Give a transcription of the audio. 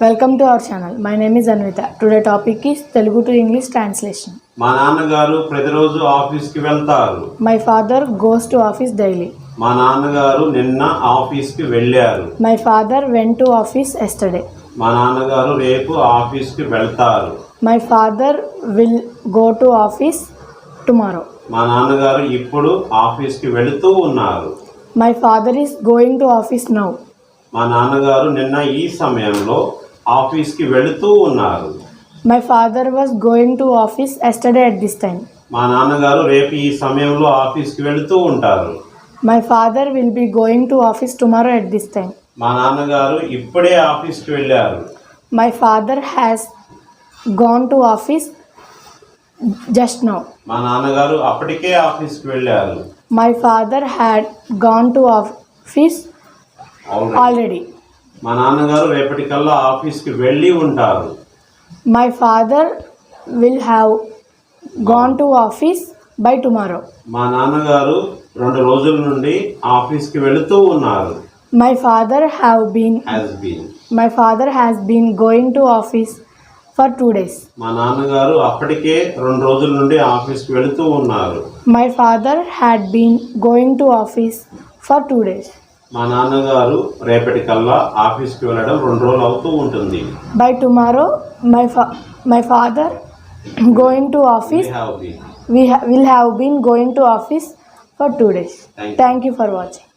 Welcome to our channel my name is Anvitha today topic is Telugu to English translation మా నాన్నగారు ప్రతిరోజు ఆఫీస్కి వెళ్తారు. My father goes to office daily మా నాన్నగారు నిన్న ఆఫీస్కి వెళ్ళారు. My father went to office yesterday మా నాన్నగారు రేపు ఆఫీస్కి వెళ్తారు. My father will go to office tomorrow మా నాన్నగారు ఇప్పుడు ఆఫీస్కి వెళుతూ ఉన్నారు. My father is going to office now మా నాన్నగారు నిన్న ఈ సమయంలో ఆఫీస్కి వెళుతూ ఉన్నారు. My father was going to office yesterday at this time మా నాన్నగారు రేపు ఈ సమయంలో ఆఫీస్కి వెళుతూ ఉంటారు. My father will be going to office tomorrow at this time మా నాన్నగారు ఇప్పుడే ఆఫీస్కి వెళ్ళారు. My father has gone to office just now మా నాన్నగారు అప్పటికే ఆఫీస్కి వెళ్ళారు. My father had gone to office. Already మా నాన్నగారు రేపటికల్లా ఆఫీస్కి వెళ్ళి ఉంటారు. My father will have gone to office by tomorrow మా నాన్నగారు రెండు రోజుల నుండి ఆఫీస్కి వెళుతూ ఉన్నారు. My father have been has been my father has been going to office for two days మా నాన్నగారు అప్పటికే రెండు రోజుల నుండి ఆఫీస్కి వెళుతూ ఉన్నారు. My father had been going to office for two days మా నాన్నగారు రేపటికల్లా ఆఫీస్కి వెళ్ళడం రెండు రోజులు అవుతూ ఉంటుంది. By tomorrow my fa my father going to office will have been going to office for two days Thank you. Thank you for watching